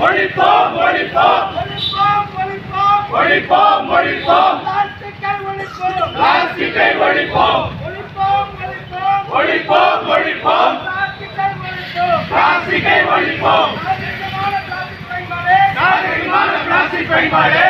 ஒழிப்போம் ஒழிப்போம் ஒழிப்போம் ஒழிப்போம் பிளாஸ்டிக்கை ஒழிப்போம் ஒழிப்போம் ஒழிப்போம் பிளாஸ்டிக்கை ஒழிப்போம் நாகரிகமான பிளாஸ்டிக் பயன்பாடு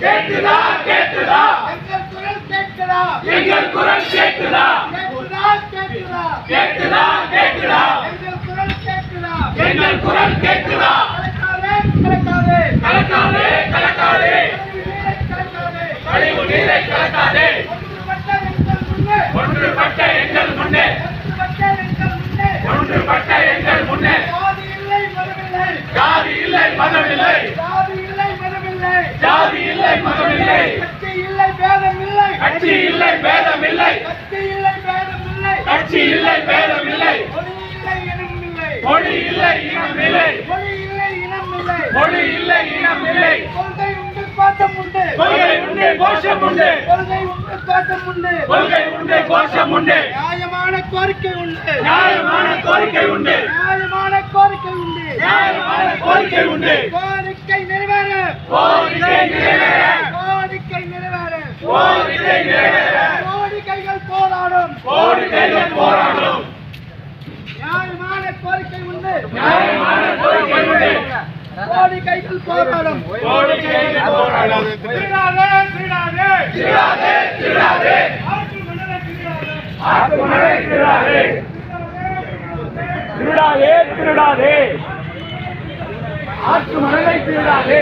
Get to that! மதமில்லை ஜாதி இல்லை மதமில்லை கட்சி இல்லை பேதமில்லை கட்சி இல்லை பேதமில்லை மொழி இல்லை இனமில்லை மொழி இல்லை இனமில்லை கொள்கை உண்டு கோஷம் உண்டு. கொள்கை உண்டு கோஷம் உண்டு. நியாயமான கோரிக்கை உண்டு. நியாயமான கோரிக்கை உண்டு. நியாயமான கோரிக்கை உண்டு. நியாயமான கோரிக்கை உண்டு கோரிக்கை நிறைவேற கோரிக்கை நிறைவேற கோரிக்கை நிறைவேற கோரிக்கை நிறைவேற கோரிக்கைகள் போராடும். கோரிக்கைகள் போராடும். நியாயமான கோரிக்கை உண்டு. நியாயமான கோரிக்கை உண்டு. கோரிக்கைகள் போராடும். கோரிக்கைகள் போராடும். திருடாதே திருடாதே திருடாதே திருடாதே திருடாதே. ஆற்று மணலை திருடாதே